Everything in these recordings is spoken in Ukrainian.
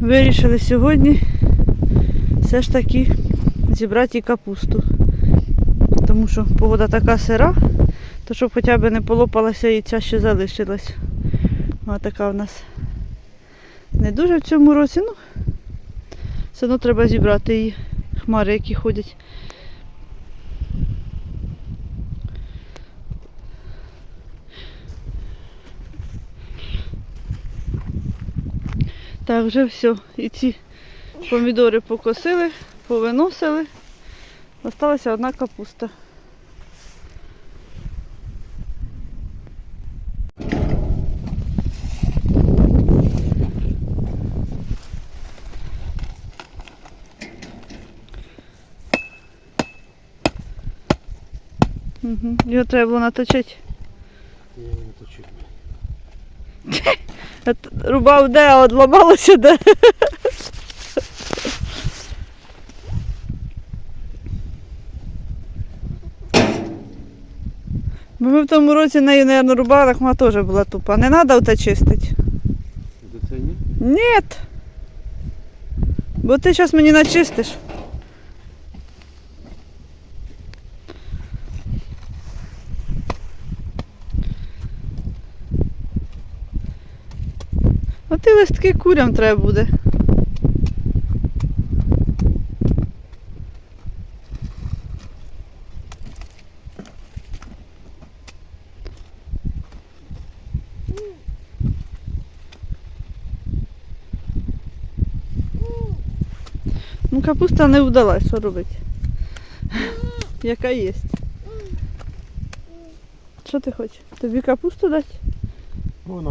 Вирішили сьогодні все ж таки зібрати і капусту. Тому що погода така сира, то щоб хоча б не полопалася і ця ще залишилась. А така в нас не дуже в цьому році, ну все одно треба зібрати її. Хмари, які ходять. Так, вже все. І ці помідори покосили, повиносили. Осталася одна капуста. Угу. Його треба було наточити. Я його не точив. От Рубав де, а от ламалося де. Бо ми в тому році нею, мабуть, рубали, вона теж була тупа. Не треба оте чистити. Це ні? Ні. Бо ти зараз мені начистиш. От і листки курям треба буде. Ну, капуста не вдалась, що робити? Яка є. Що ти хочеш? Тобі капусту дати? Вона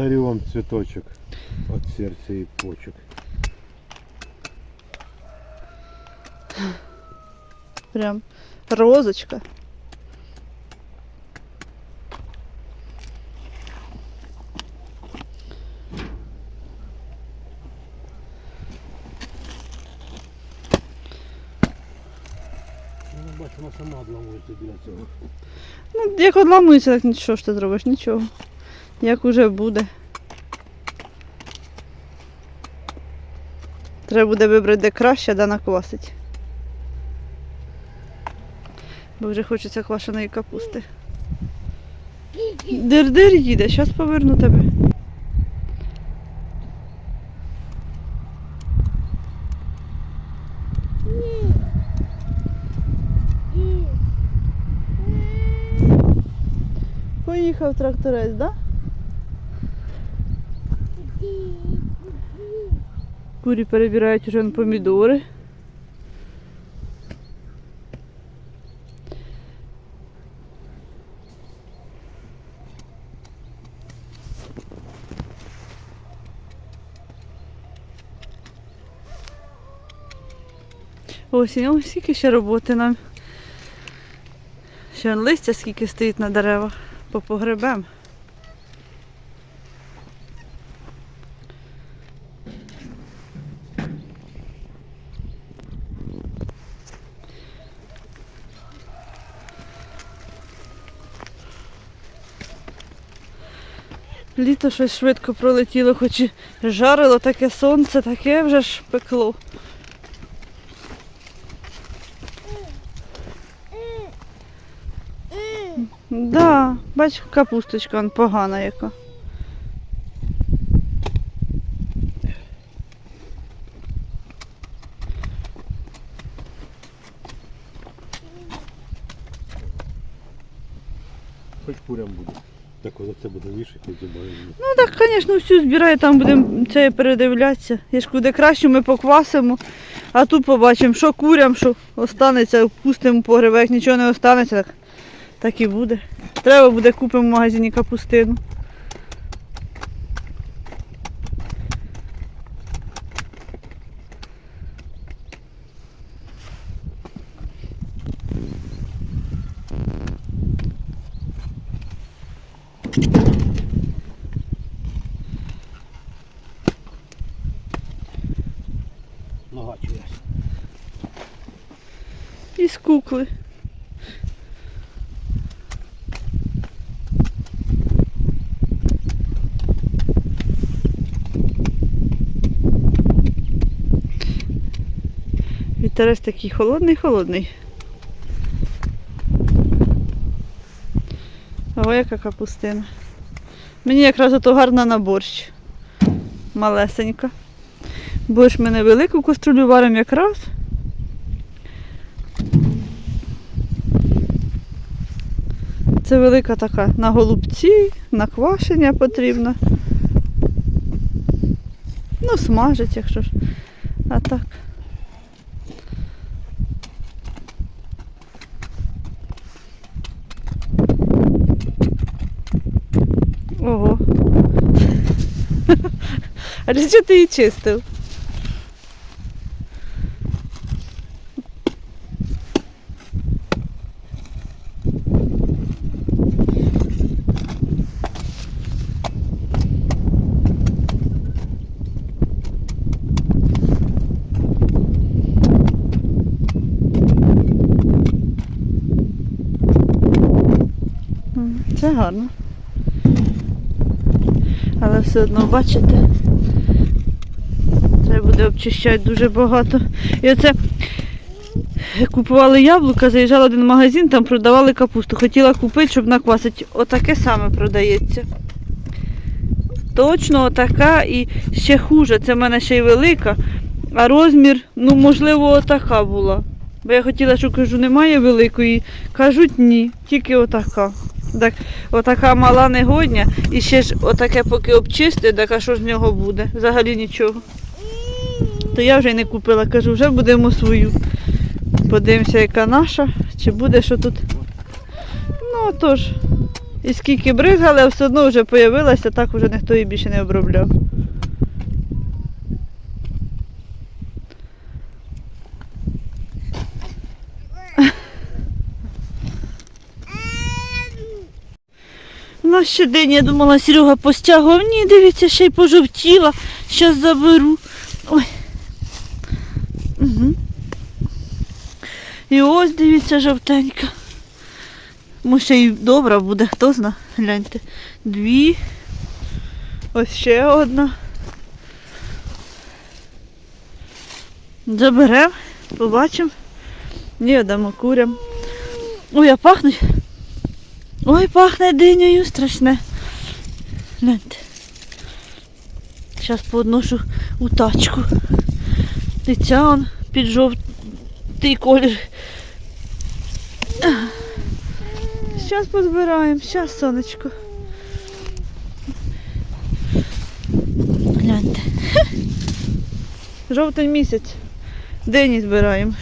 Дарю вам цвіточок від серця і почок. Прям розочка. Ну, бачу, вона сама одламується біля цього. Ну, як одламується, так нічого ж ти зробиш, нічого. Як уже буде. Треба буде вибрати, де краще, де наквасить. Бо вже хочеться квашеної капусти. Дир-дир їде, зараз поверну тебе. Поїхав тракторець, так? Да? Курі перебирають уже на помідори. Осінь, ось скільки ще роботи нам. Ще листя скільки стоїть на деревах, по погребем. Літо щось швидко пролетіло, хоч і жарило таке сонце, таке вже ж пекло. Да, бач, капусточка он погана яка. Хоч курям буде. Так ось це буде вішати, зубами. Ну так, звісно, всю збираю, там будемо це передивлятися. Якщо буде краще, ми поквасимо, а тут побачимо, що курям, що останеться, пустимо погреб, як нічого не останеться, так Так і буде. Треба буде купимо в магазині капустину. Із кукли. Вітерець такий холодний-холодний. Ой, яка капустина. Мені якраз ото гарна на борщ. Малесенька. Борщ ми не велику каструлю варимо якраз. Це велика така на голубці, на квашення потрібна. Ну, смажить, якщо ж. А так. Ого. А для чого ти її чистив? М, Це гарно. Але все одно, бачите, треба буде обчищати дуже багато. І оце купували яблука, заїжджала один магазин, там продавали капусту. Хотіла купити, щоб наквасити. Отаке саме продається. Точно отака і ще хуже. Це в мене ще й велика, а розмір, ну, можливо, отака була. Бо я хотіла, що кажу, немає великої. Кажуть, ні, тільки отака. Так, отака мала негодня, і ще ж отаке поки обчисти, так а що з нього буде? Взагалі нічого. То я вже й не купила, кажу, вже будемо свою. Подивимося, яка наша, чи буде що тут. Ну тож. І скільки бризгали, а все одно вже з'явилася, так вже ніхто її більше не обробляв. У нас ще день, я думала, Серега постягував. Ні, дивіться, ще й пожовтіла. Щас заберу. Ой. Угу. І ось дивіться, жовтенька. Може і добра буде, хто зна. Гляньте. Дві. Ось ще одна. Заберемо, побачимо. Ні, дамо курям. Ой, а пахнуть. Ой, пахне динею страшне. Гляньте. Зараз поодношу у тачку. І ця он під жовтий колір. Зараз позбираємо, зараз сонечко. Гляньте. Жовтень місяць. Дині збираємо.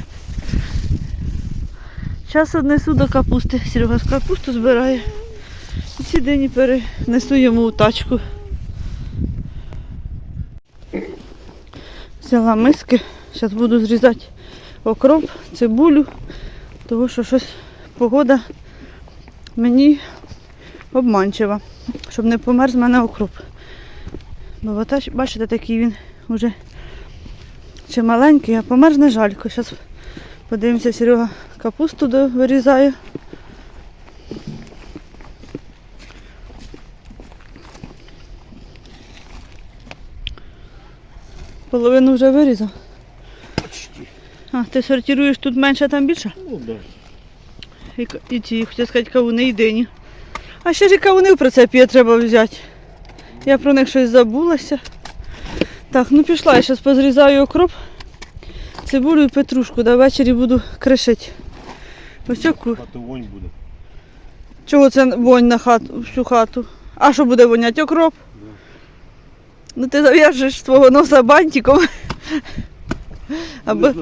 Зараз однесу до капусти. Серега з капусту збирає. І ці дині перенесу йому у тачку. Взяла миски. Зараз буду зрізати окроп, цибулю, тому що щось погода мені обманчива, щоб не помер з мене окроп. Бо бачите, такий він вже чи маленький, а помер не жалько. Зараз подивимося, Серега капусту вирізає. Половину вже вирізав. Почти. А, ти сортируєш тут менше, а там більше? Ну да. І, і ті, хотів сказати, кавуни і дині. А ще ж і кавуни в прицепі треба взяти. Я про них щось забулася. Так, ну пішла, я зараз позрізаю окроп, цибулю і петрушку, да ввечері буду кришити. Ось оку. А вонь буде. Чого це вонь на хату, всю хату? А що буде воняти? Окроп? Ну ти зав'яжеш свого носа бантиком. Або,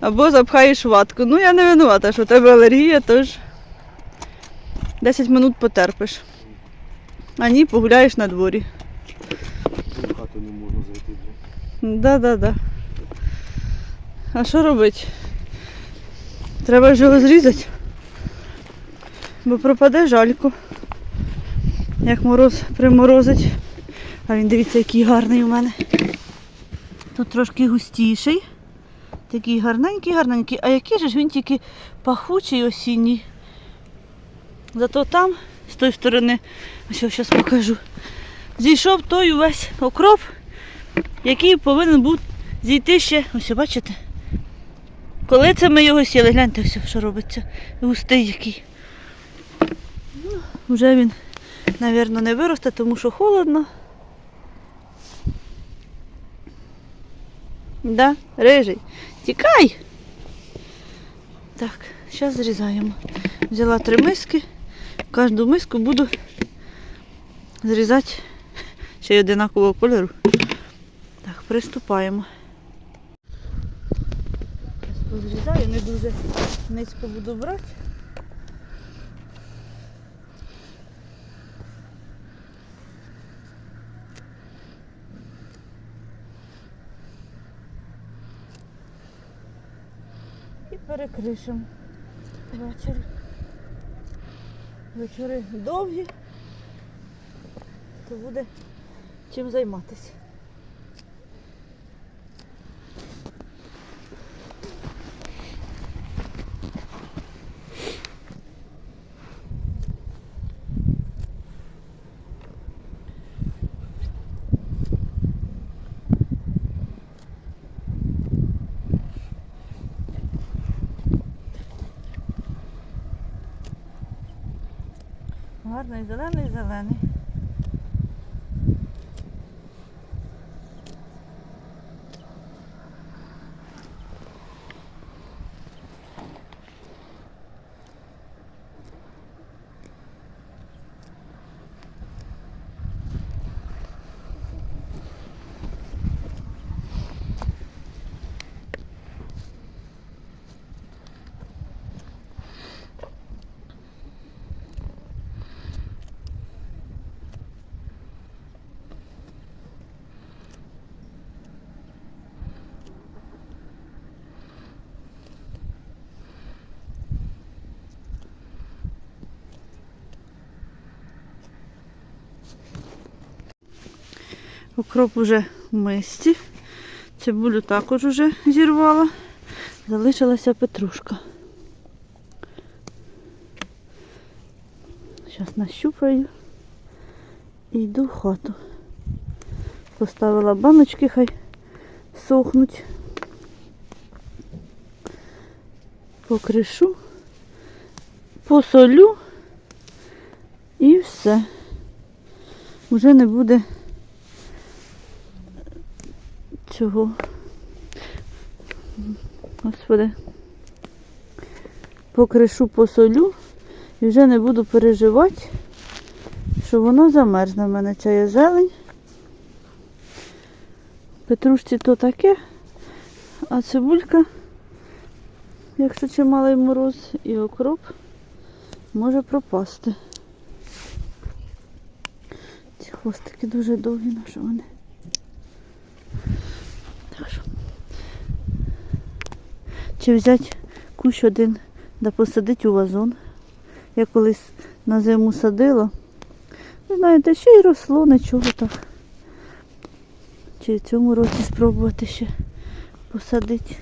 або запхаєш ватку. Ну я не винувата, що в тебе алергія, тож 10 минут потерпиш. А ні, погуляєш на дворі. Хату не можна зайти. блін. Да-да-да. А що робити? Треба ж його зрізати. Бо пропаде жалько. Як мороз приморозить. А він дивіться, який гарний у мене. Тут трошки густіший. Такий гарненький, гарненький. А який же ж він тільки пахучий осінній. Зато там, з тої сторони, ось я зараз покажу. Зійшов той увесь окроп, який повинен був зійти ще. Ось бачите? Коли це ми його сіли, гляньте все, що робиться. Густий який. Ну, вже він, мабуть, не виросте, тому що холодно. Да, рижий. Тікай. Так, зараз зрізаємо. Взяла три миски. Кожну миску буду зрізати ще й одинакового кольору. Так, приступаємо. Зараз позрізаю, не дуже низько буду брати. І перекришимо ввечері. Вечори довгі, то буде чим займатися. Гарний зелений, зелений. Укроп уже в мисці. Цибулю також уже зірвала. Залишилася петрушка. Зараз нащупаю і йду в хату. Поставила баночки, хай сохнуть. Покришу, посолю і все. Уже не буде цього. Господи. Покришу посолю і вже не буду переживати, що воно замерзне в мене є зелень. Петрушці то таке, а цибулька, якщо чималий мороз, і окроп може пропасти. Ці хвостики дуже довгі, на що вони. Так. Чи взяти кущ один да посадити у вазон. Я колись на зиму садила. Ви знаєте, ще й росло нічого так. Чи в цьому році спробувати ще посадити.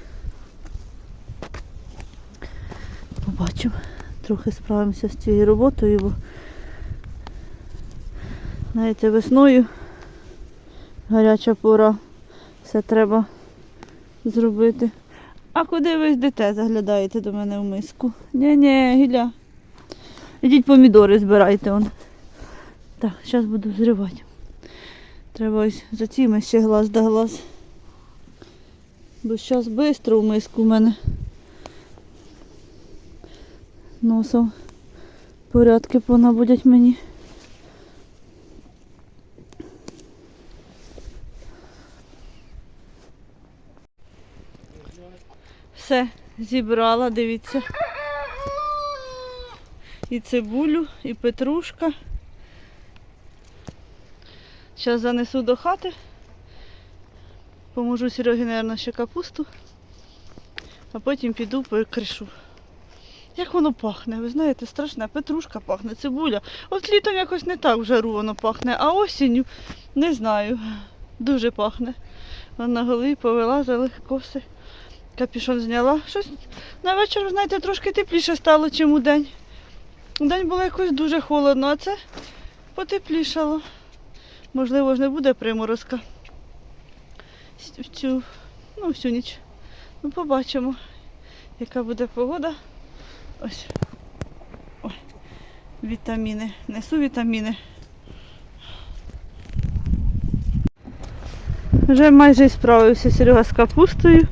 Побачимо. Трохи справимося з цією роботою, бо знаєте, весною гаряча пора. Все треба зробити. А куди ви йдете, заглядаєте до мене в миску? Ні-ні, Гіля. Ідіть помідори збирайте он. Так, зараз буду зривати. Треба ось за цими ще глаз да глаз. Бо зараз швидко в миску в мене. Носом порядки понабудять мені. Все, зібрала, дивіться. і цибулю, і петрушка. Зараз занесу до хати. Поможу Серегі, мабуть, ще капусту. А потім піду покришу. Як воно пахне, ви знаєте, страшне, петрушка пахне, цибуля. От літом якось не так в жару воно пахне, а осінню не знаю. Дуже пахне. Вон на голові повилазили коси. Капюшон зняла. Щось на вечір, знаєте, трошки тепліше стало, ніж у день. У день було якось дуже холодно, а це потеплішало. Можливо, ж не буде приморозка. С- В цю, ну, всю ніч. Ну, побачимо, яка буде погода. Ось. Ой. Вітаміни. Несу вітаміни. Вже майже і справився Серега з капустою.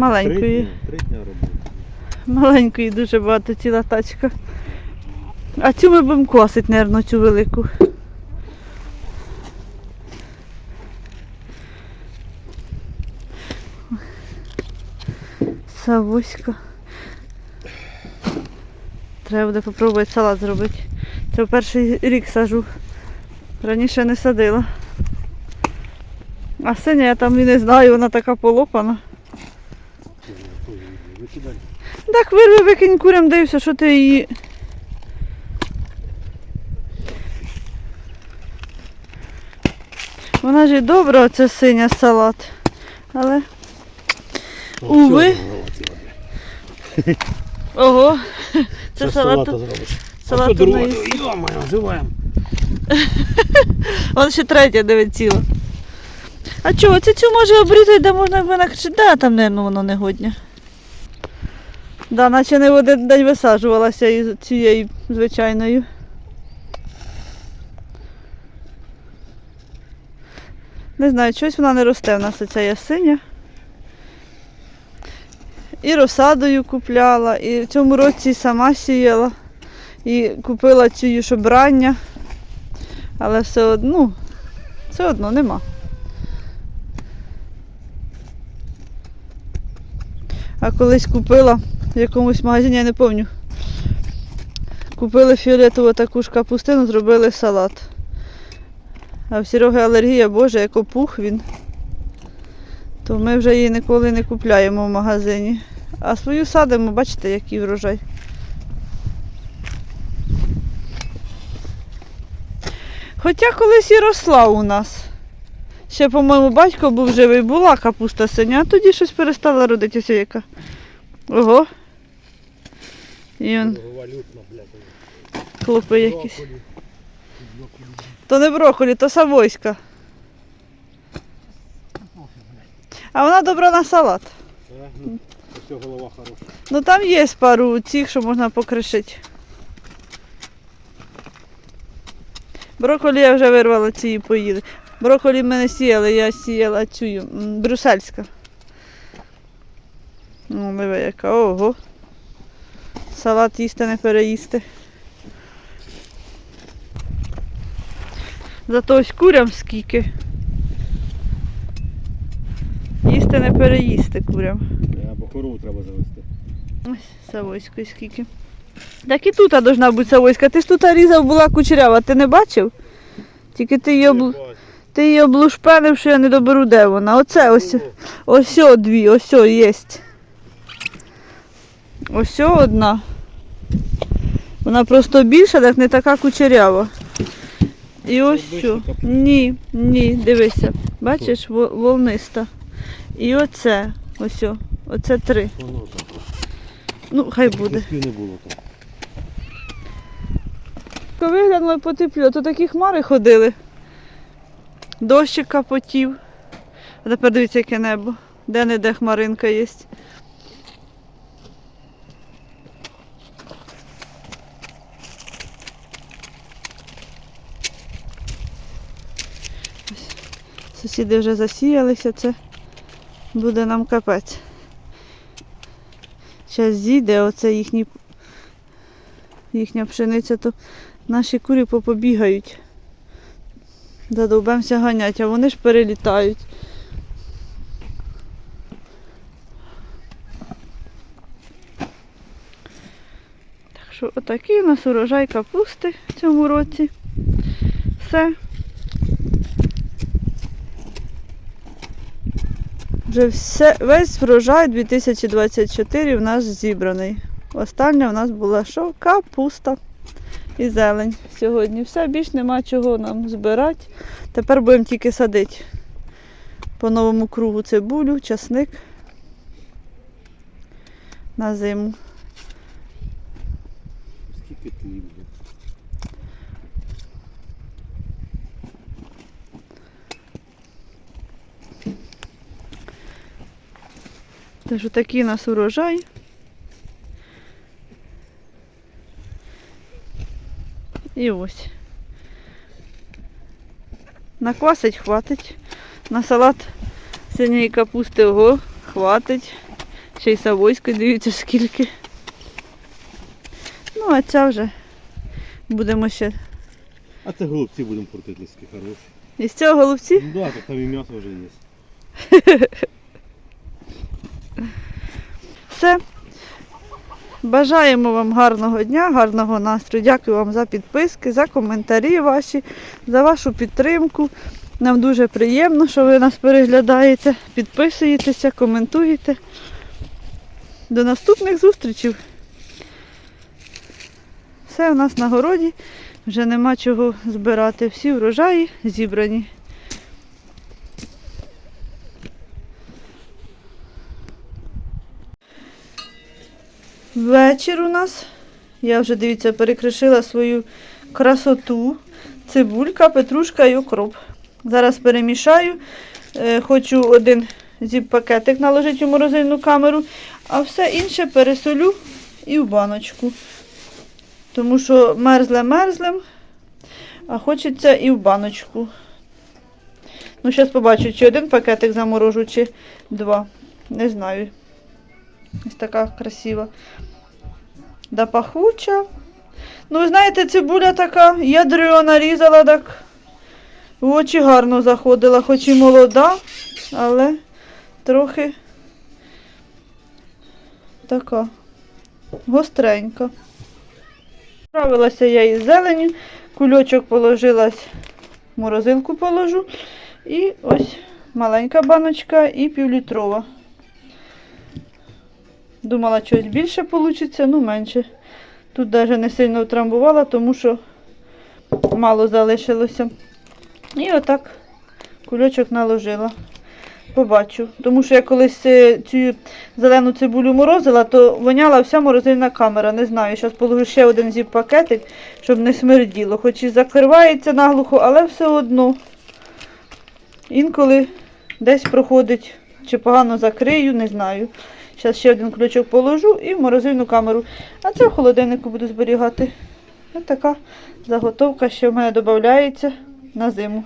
Три Маленькою. три дня роботи. Маленької дуже багато ціла тачка. А цю ми будемо косити, мабуть, цю велику. Савоська. Треба буде попробувати салат зробити. Це в перший рік сажу. Раніше не садила. А синя я там і не знаю, вона така полопана. Викидай. Так вирви, викинь курям, дився, що ти її. Вона ж і добра, оця синя салат. Але. Уви. Ого. Це салат. зробиш. Салат. Йо-моє, живемо. Вон ще третя диви ціла. А чого, це цю може обрізати, де можна винакричити? Да, там, мабуть, воно не годня. Да, наче не в один день висаджувалася із цією звичайною. Не знаю, щось вона не росте в нас оця ясиня. І розсадою купляла, і в цьому році сама сіяла. І купила цю щоб рання. Але все одно, ну, все одно нема. А колись купила в якомусь магазині, я не пам'ятаю. Купили фіолетову таку ж капустину, зробили салат. А в Сереги алергія, боже, як опух він. То ми вже її ніколи не купляємо в магазині. А свою садимо, бачите, який врожай. Хоча колись і росла у нас. Ще, по-моєму, батько був живий, була капуста синя, а тоді щось перестала родитися яка. Ого. І он хлопи якісь. То не брокколі, то савойська. А вона добра на салат. Ну, голова хороша. Ну там є пару цих, що можна покришити. Брокколі я вже вирвала ці і поїли. Брокколі ми не сіяли, я сіяла цю м, брюссельська. Ну, диви яка, ого. Салат їсти не переїсти. Зато ось курям скільки. Їсти не переїсти курям. Або корову треба завести. Ось Савойської скільки. Так і тут должна бути Савойська. Ти ж тут різав була кучерява, ти не бачив? Тільки ти її, обл... ти її облушпенив, що я не доберу, де вона. Оце ось. Ось о дві, ось є. Ось одна. Вона просто більша, так не така кучерява. І ось що. Ні, ні, дивися. Бачиш, волниста. І оце. Ось. Оце три. Ну, хай буде. Коли виглянуло і то такі хмари ходили. Дощик капотів. А тепер дивіться, яке небо. Де-не-де хмаринка є. Сусіди вже засіялися, це буде нам капець. Зараз зійде оце їхній їхня пшениця, то наші курі попобігають. Задовбемося ганять, а вони ж перелітають. Так що отакий у нас урожай капусти в цьому році. Все. Вже все, весь врожай 2024 в нас зібраний. Остання у нас була що? Капуста і зелень сьогодні. Все, більш нема чого нам збирати. Тепер будемо тільки садити по новому кругу цибулю, часник на зиму. Скільки тлів. Тож такий у нас урожай. І ось. Наквасить хватить. На салат синьої капусти ого, хватить. Ще й савойської, дивіться скільки. Ну, а ця вже будемо ще. А це голубці будемо крутити лиски хороші. Із цього голубці Ну да, так там і м'ясо вже є. все. Бажаємо вам гарного дня, гарного настрою. Дякую вам за підписки, за коментарі ваші, за вашу підтримку. Нам дуже приємно, що ви нас переглядаєте, підписуєтеся, коментуєте. До наступних зустрічей. Все у нас на городі, вже нема чого збирати. Всі врожаї зібрані. Вечір у нас. Я вже, дивіться, перекришила свою красоту. Цибулька, петрушка і укроп. Зараз перемішаю. Е, Хочу один зіп-пакетик наложити у морозильну камеру, а все інше пересолю і в баночку. Тому що мерзле мерзлем, а хочеться і в баночку. Ну, зараз побачу, чи один пакетик заморожу, чи два. Не знаю. Ось така красива. Да пахуча. Ну, знаєте, цибуля така, ядрена нарізала так. В очі гарно заходила, хоч і молода, але трохи така гостренька. Справилася я із зеленю, кульочок положилась, морозилку положу. І ось маленька баночка і півлітрова. Думала, щось більше вийде, ну менше. Тут навіть не сильно утрамбувала, тому що мало залишилося. І отак кульочок наложила. Побачу. Тому що я колись е, цю зелену цибулю морозила, то воняла вся морозильна камера. Не знаю. Зараз положу ще один зіп-пакетик, щоб не смерділо. Хоч і закривається наглухо, але все одно. Інколи десь проходить, чи погано закрию, не знаю. Зараз ще один ключок положу і в морозильну камеру. А це в холодильнику буду зберігати. Ось така заготовка ще в мене додається на зиму.